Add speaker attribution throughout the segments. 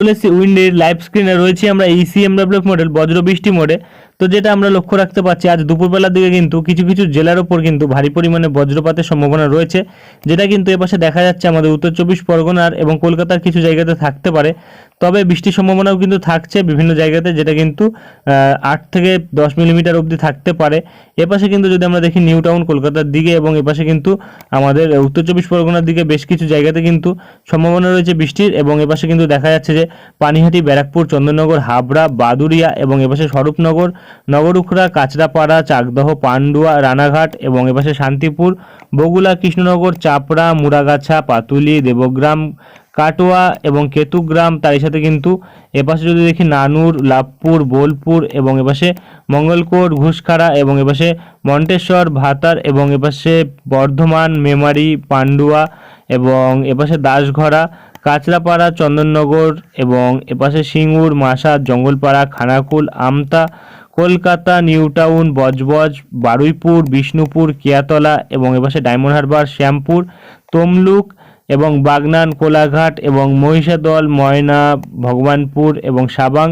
Speaker 1: চলেছি উইন্ডের লাইভ স্ক্রিনে রয়েছে আমরা E ইসিএমডব্লিউ মডেল বজ্র বৃষ্টি মোডে তো যেটা আমরা লক্ষ্য রাখতে পারছি, আজ দুপুরবেলার দিকে কিন্তু কিছু কিছু জেলার ওপর কিন্তু ভারী পরিমাণে বজ্রপাতের সম্ভাবনা রয়েছে। যেটা কিন্তু এপাশে দেখা যাচ্ছে আমাদের উত্তর চব্বিশ পরগনার এবং কলকাতার কিছু জায়গাতে থাকতে পারে। তবে বৃষ্টির সম্ভাবনাও কিন্তু থাকছে বিভিন্ন জায়গাতে, যেটা কিন্তু আট থেকে দশ মিলিমিটার অবধি থাকতে পারে। এপাশে কিন্তু যদি আমরা দেখি নিউ টাউন কলকাতার দিকে এবং এপাশে কিন্তু আমাদের উত্তর চব্বিশ পরগনার দিকে বেশ কিছু জায়গাতে কিন্তু সম্ভাবনা রয়েছে বৃষ্টির এবং এপাশে কিন্তু দেখা যাচ্ছে যে পানিহাটি, ব্যারাকপুর চন্দননগর হাবড়া বাদুরিয়া এবং এপাশে স্বরূপনগর নগরুখরা কাঁচরাপাড়া, চাকদহ, পান্ডুয়া, রানাঘাট এবং এপাশে শান্তিপুর, বগুলা, কৃষ্ণনগর, চাপড়া মুরাগাছা পাতুলি, দেবগ্রাম, কাটোয়া এবং কেতুগ্রাম তারই সাথে কিন্তু এপাশে যদি দেখি নানুর, লাভপুর, বোলপুর এবং এপাশে মঙ্গলকোট, ঘুষখাড়া এবং এপাশে মন্টেশ্বর, ভাতার এবং এপাশে বর্ধমান, মেমারি, পান্ডুয়া এবং এপাশে দাসঘরা, কাঁচরাপাড়া, চন্দননগর এবং এপাশে সিঙ্গুর মাসাদ জঙ্গলপাড়া, খানাকুল, আমতা কলকাতা নিউ টাউন বজবজ, বারুইপুর, বিষ্ণুপুর, কিয়াতলা এবং এপাশে ডায়মন্ড হারবার, শ্যামপুর, তমলুক এবং বাগনান, কোলাঘাট এবং মহিষাদল, ময়না, ভগবানপুর এবং সাবাং,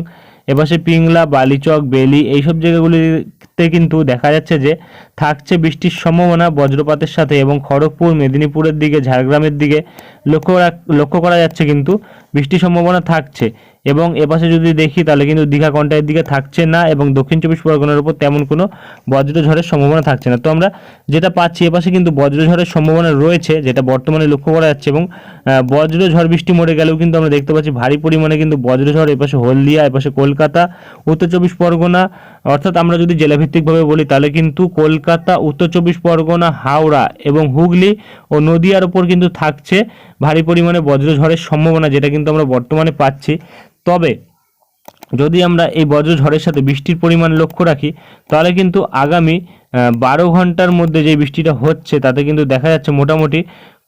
Speaker 1: এপাশে পিংলা, বালিচক, বেলি এইসব জায়গাগুলিতে কিন্তু দেখা যাচ্ছে যে থাকছে বৃষ্টির সম্ভাবনা বজ্রপাতের সাথে এবং খড়গপুর, মেদিনীপুরের দিকে, ঝাড়গ্রামের দিকে লক্ষ্য লক্ষ্য করা যাচ্ছে কিন্তু, বৃষ্টির সম্ভাবনা থাকছে। এবং এপাশে যদি দেখি, তাহলে কিন্তু দীঘা কন্টাইয়ের দিকে থাকছে না এবং দক্ষিণ চব্বিশ পরগনার উপর তেমন কোনো বজ্রঝড়ের সম্ভাবনা থাকছে না। তো আমরা যেটা পাচ্ছি, এপাশে কিন্তু বজ্রঝড়ের সম্ভাবনা রয়েছে, যেটা বর্তমানে লক্ষ্য করা যাচ্ছে এবং বজ্রঝড় বৃষ্টি মরে গেলেও কিন্তু আমরা দেখতে পাচ্ছি ভারী পরিমাণে কিন্তু বজ্রঝড় এপাশে হলদিয়া, এপাশে কলকাতা, উত্তর চব্বিশ পরগনা, অর্থাৎ আমরা যদি জেলাভিত্তিকভাবে বলি, তাহলে কিন্তু কলকাতা, উত্তর চব্বিশ পরগনা, হাওড়া এবং হুগলি ও নদিয়ার ওপর কিন্তু থাকছে ভারী পরিমাণে বজ্রঝড়ের সম্ভাবনা যেটা কিন্তু আমরা বর্তমানে পাচ্ছি। তবে যদি আমরা এই বজ্রঝড়ের সাথে বৃষ্টির পরিমাণ লক্ষ্য রাখি, তাহলে কিন্তু আগামী বারো ঘণ্টার মধ্যে যে বৃষ্টিটা হচ্ছে, তাতে কিন্তু দেখা যাচ্ছে মোটামুটি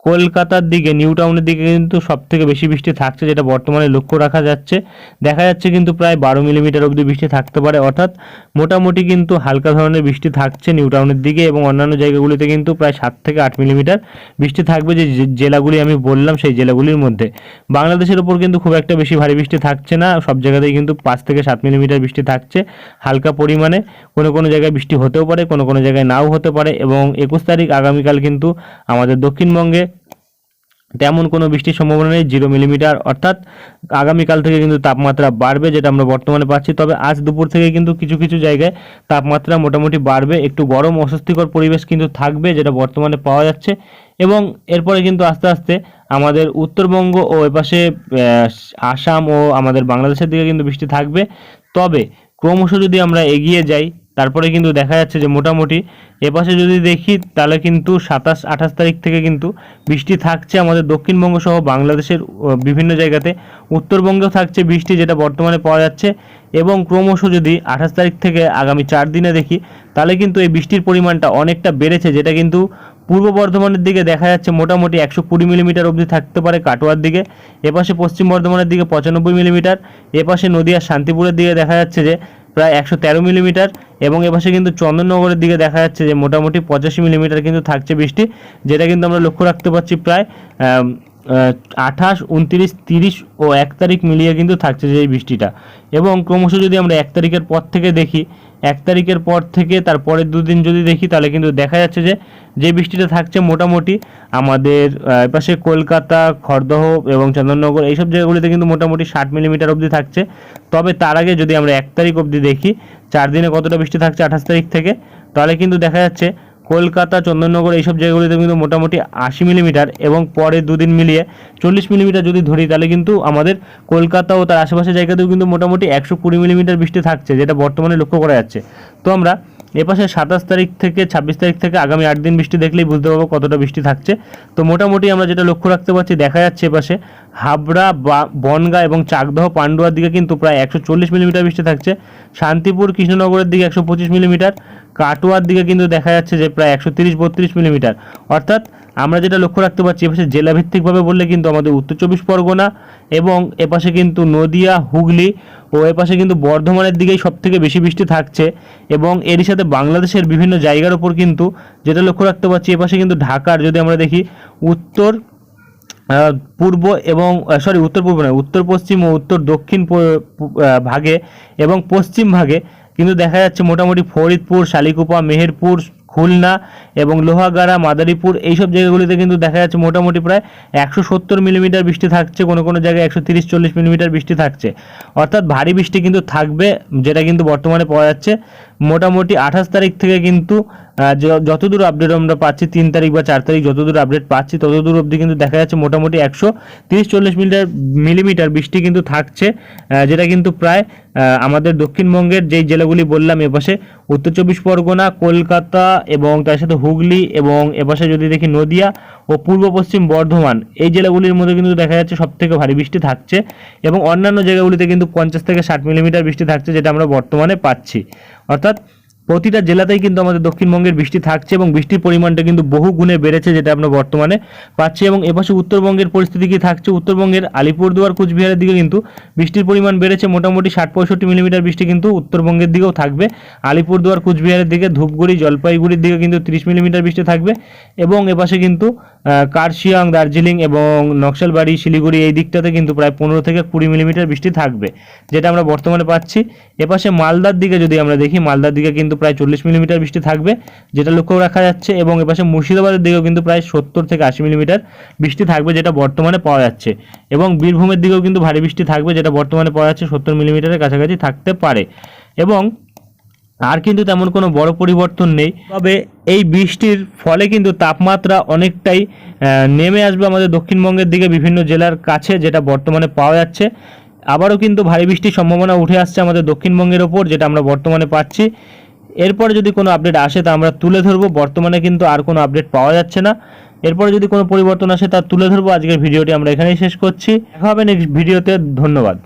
Speaker 1: কলকাতার দিকে নিউ টাউনের দিকে কিন্তু সব থেকে বেশি বৃষ্টি থাকছে, যেটা বর্তমানে লক্ষ্য রাখা যাচ্ছে। দেখা যাচ্ছে কিন্তু প্রায় বারো মিলিমিটার অবধি বৃষ্টি থাকতে পারে, অর্থাৎ মোটামুটি কিন্তু হালকা ধরনের বৃষ্টি থাকছে নিউ টাউনের দিকে এবং অন্যান্য জায়গাগুলিতে কিন্তু প্রায় সাত থেকে আট মিলিমিটার বৃষ্টি থাকবে, যে জেলাগুলি আমি বললাম সেই জেলাগুলির মধ্যে। বাংলাদেশের উপর কিন্তু খুব একটা বেশি ভারী বৃষ্টি থাকছে না, সব জায়গাতেই কিন্তু পাঁচ থেকে সাত মিলিমিটার বৃষ্টি থাকছে, হালকা পরিমাণে। কোনো কোনো জায়গায় বৃষ্টি হতেও পারে, কোনো কোনো জায়গায় নাও হতে পারে এবং একুশ তারিখ আগামীকাল কিন্তু আমাদের দক্ষিণবঙ্গে তেমন কোনো বৃষ্টির সম্ভাবনা নেই জিরো মিলিমিটার অর্থাৎ আগামীকাল থেকে কিন্তু তাপমাত্রা বাড়বে যেটা আমরা বর্তমানে পাচ্ছি। তবে আজ দুপুর থেকে কিন্তু কিছু কিছু জায়গায় তাপমাত্রা মোটামুটি বাড়বে। একটু গরম, অস্বস্তিকর পরিবেশ কিন্তু থাকবে যেটা বর্তমানে পাওয়া যাচ্ছে। এবং এরপরে কিন্তু আস্তে আস্তে আমাদের উত্তরবঙ্গ ও এপাশে আসাম ও আমাদের বাংলাদেশের দিকে কিন্তু বৃষ্টি থাকবে। তবে ক্রমশ যদি আমরা এগিয়ে যাই তারপরে কিন্তু দেখা যাচ্ছে যে মোটামুটি এপাশে যদি দেখি, তাহলে কিন্তু সাতাশ, আঠাশ তারিখ থেকে কিন্তু বৃষ্টি থাকছে আমাদের দক্ষিণবঙ্গ সহ বাংলাদেশের বিভিন্ন জায়গাতে। উত্তরবঙ্গেও থাকছে বৃষ্টি যেটা বর্তমানে পাওয়া যাচ্ছে। এবং ক্রমশ যদি আঠাশ তারিখ থেকে আগামী চার দিনে দেখি, তাহলে কিন্তু এই বৃষ্টির পরিমাণটা অনেকটা বেড়েছে, যেটা কিন্তু পূর্ব বর্ধমানের দিকে দেখা যাচ্ছে মোটামুটি একশো কুড়ি মিলিমিটার অবধি থাকতে পারে কাটোয়ার দিকে। এপাশে পশ্চিম বর্ধমানের দিকে পঁচানব্বই মিলিমিটার। এপাশে নদিয়ার শান্তিপুরের দিকে দেখা যাচ্ছে যে প্রায় একশো তেরো মিলিমিটার এবং এপাশে কিন্তু চন্দননগরের দিকে দেখা যাচ্ছে যে মোটামুটি পঁচাশি মিলিমিটার কিন্তু থাকছে বৃষ্টি, যেটা কিন্তু আমরা লক্ষ্য রাখতে পারছি প্রায় আঠাশ, উনত্রিশ, তিরিশ ও এক তারিখ মিলিয়ে কিন্তু থাকছে যে এই বৃষ্টিটা। এবং ক্রমশ যদি আমরা এক তারিখের পর থেকে দেখি এক তারিখের পর থেকে তার পরের দুদিন যদি দেখি, তাহলে কিন্তু দেখা যাচ্ছে যে যে বৃষ্টিটা থাকছে মোটামুটি আমাদের এপাশে কলকাতা, খড়দহ এবং চন্দননগর, এইসব জায়গাগুলিতে কিন্তু মোটামুটি ষাট মিলিমিটার অবধি থাকছে। তবে তার আগে যদি আমরা এক তারিখ অবধি দেখি, চার দিনে কতটা বৃষ্টি থাকছে আঠাশ তারিখ থেকে, তাহলে কিন্তু দেখা যাচ্ছে কলকাতা, চন্দননগর এইসব জায়গাগুলিতে কিন্তু মোটামুটি আশি মিলিমিটার এবং পরে দুদিন মিলিয়ে চল্লিশ মিলিমিটার যদি ধরি, তাহলে কিন্তু আমাদের কলকাতা ও তার আশেপাশের জায়গাতেও কিন্তু মোটামুটি একশো কুড়ি মিলিমিটার বৃষ্টি থাকছে, যেটা বর্তমানে লক্ষ্য করা যাচ্ছে। তো আমরা এপাশে সাতাশ তারিখ থেকে, ছাব্বিশ তারিখ থেকে আগামী আট দিন বৃষ্টি দেখলেই বুঝতে পারব কতটা বৃষ্টি থাকছে। তো মোটামুটি আমরা যেটা লক্ষ্য রাখতে পারছি, দেখা যাচ্ছে এপাশে হাবড়া বনগা এবং চাকদহ, পান্ডুয়ার দিকে কিন্তু প্রায় একশো চল্লিশ মিলিমিটার বৃষ্টি থাকছে। শান্তিপুর, কৃষ্ণনগরের দিকে একশো পঁচিশ মিলিমিটার। কাটোয়ার দিকে কিন্তু দেখা যাচ্ছে যে প্রায় একশো তিরিশ বত্রিশ মিলিমিটার। অর্থাৎ আমরা যেটা লক্ষ্য রাখতে পারছি, এপাশে জেলাভিত্তিকভাবে বললে কিন্তু আমাদের উত্তর চব্বিশ পরগনা এবং এপাশে কিন্তু নদিয়া, হুগলি ও এপাশে কিন্তু বর্ধমানের দিকেই সব থেকে বেশি বৃষ্টি থাকছে এবং এরই সাথে বাংলাদেশের বিভিন্ন জায়গার ওপর কিন্তু যেটা লক্ষ্য রাখতে পারছি, এপাশে কিন্তু ঢাকার যদি আমরা দেখি, উত্তর পূর্ব এবং সরি উত্তর পূর্ব নয়, উত্তর পশ্চিম ও উত্তর দক্ষিণ ভাগে এবং পশ্চিম ভাগে কিন্তু দেখা যাচ্ছে মোটামুটি ফরিদপুর, শালিকুপা, মেহেরপুর, খুলনা এবং লোহাগাড়া, মাদারীপুর এইসব জায়গাগুলিতে কিন্তু দেখা যাচ্ছে মোটামুটি প্রায় একশো সত্তর মিলিমিটার বৃষ্টি থাকছে, কোনো কোনো জায়গায় একশো তিরিশ চল্লিশ মিলিমিটার বৃষ্টি থাকছে। অর্থাৎ ভারী বৃষ্টি কিন্তু থাকবে, যেটা কিন্তু বর্তমানে পাওয়া যাচ্ছে। মোটামুটি আঠাশ তারিখ থেকে কিন্তু যতদূর আপডেট আমরা পাচ্ছি, তিন তারিখ বা চার তারিখ যতদূর আপডেট পাচ্ছি, ততদূর অবধি কিন্তু দেখা যাচ্ছে মোটামুটি একশো তিরিশ চল্লিশ মিটার মিলিমিটার বৃষ্টি কিন্তু থাকছে যেটা কিন্তু প্রায় আমাদের দক্ষিণবঙ্গের যেই জেলাগুলি বললাম, এপাশে উত্তর চব্বিশ পরগনা, কলকাতা এবং তার সাথে হুগলি এবং এপাশে যদি দেখি নদিয়া ও পূর্ব পশ্চিম বর্ধমান, এই জেলাগুলির মধ্যে কিন্তু দেখা যাচ্ছে সব থেকে ভারী বৃষ্টি থাকছে এবং অন্যান্য জায়গাগুলিতে কিন্তু পঞ্চাশ থেকে ষাট মিলিমিটার বৃষ্টি থাকছে, যেটা আমরা বর্তমানে পাচ্ছি। অর্থাৎ প্রতিটা জেলাতেই কিন্তু আমাদের দক্ষিণবঙ্গের বৃষ্টি থাকছে এবং বৃষ্টির পরিমাণটা কিন্তু বহু গুণে বেড়েছে যেটা আমরা বর্তমানে পাচ্ছি এবং এপাশে উত্তরবঙ্গের পরিস্থিতি কি থাকছে? উত্তরবঙ্গের আলিপুরদুয়ার, কুচবিহারের দিকে কিন্তু বৃষ্টির পরিমাণ বেড়েছে। মোটামুটি ষাট পঁয়ষট্টি মিলিমিটার বৃষ্টি কিন্তু উত্তরবঙ্গের দিকেও থাকবে। আলিপুরদুয়ার, কুচবিহারের দিকে, ধূপগুড়ি, জলপাইগুড়ির দিকে কিন্তু তিরিশ মিলিমিটার বৃষ্টি থাকবে এবং এপাশে কিন্তু কার্শিয়াং, দার্জিলিং এবং নকশালবাড়ি, শিলিগুড়ি এই দিকটাতে কিন্তু প্রায় পনেরো থেকে কুড়ি মিলিমিটার বৃষ্টি থাকবে, যেটা আমরা বর্তমানে পাচ্ছি। এপাশে মালদার দিকে যদি আমরা দেখি, মালদার দিকে কিন্তু প্রায় চল্লিশ মিলিমিটার বৃষ্টি থাকবে, যেটা লক্ষ্য রাখা যাচ্ছে, এবং এপাশে মুর্শিদাবাদের দিকেও কিন্তু প্রায় সত্তর থেকে আশি মিলিমিটার বৃষ্টি থাকবে, যেটা বর্তমানে পাওয়া যাচ্ছে। এবং বীরভূমের দিকেও কিন্তু ভারী বৃষ্টি থাকবে, যেটা বর্তমানে পাওয়া যাচ্ছে সত্তর মিলিমিটারের কাছাকাছি থাকতে পারে। এবং আর কিন্তু তেমন কোনো বড় পরিবর্তন নেই। তবে এই বৃষ্টির ফলে কিন্তু তাপমাত্রা অনেকটাই নেমে আসবে আমাদের দক্ষিণবঙ্গের দিকে, বিভিন্ন জেলার কাছে, যেটা বর্তমানে পাওয়া যাচ্ছে। আবারও কিন্তু ভারী বৃষ্টির সম্ভাবনা উঠে আসছে আমাদের দক্ষিণবঙ্গের ওপর, যেটা আমরা বর্তমানে পাচ্ছি। এরপরে যদি কোনো আপডেট আসে তা আমরা তুলে ধরবো। বর্তমানে কিন্তু আর কোনো আপডেট পাওয়া যাচ্ছে না। এরপরে যদি কোনো পরিবর্তন আসে তা তুলে ধরবো। আজকের ভিডিওটি আমরা এখানেই শেষ করছি। দেখা হবে নেক্সট ভিডিওতে ধন্যবাদ।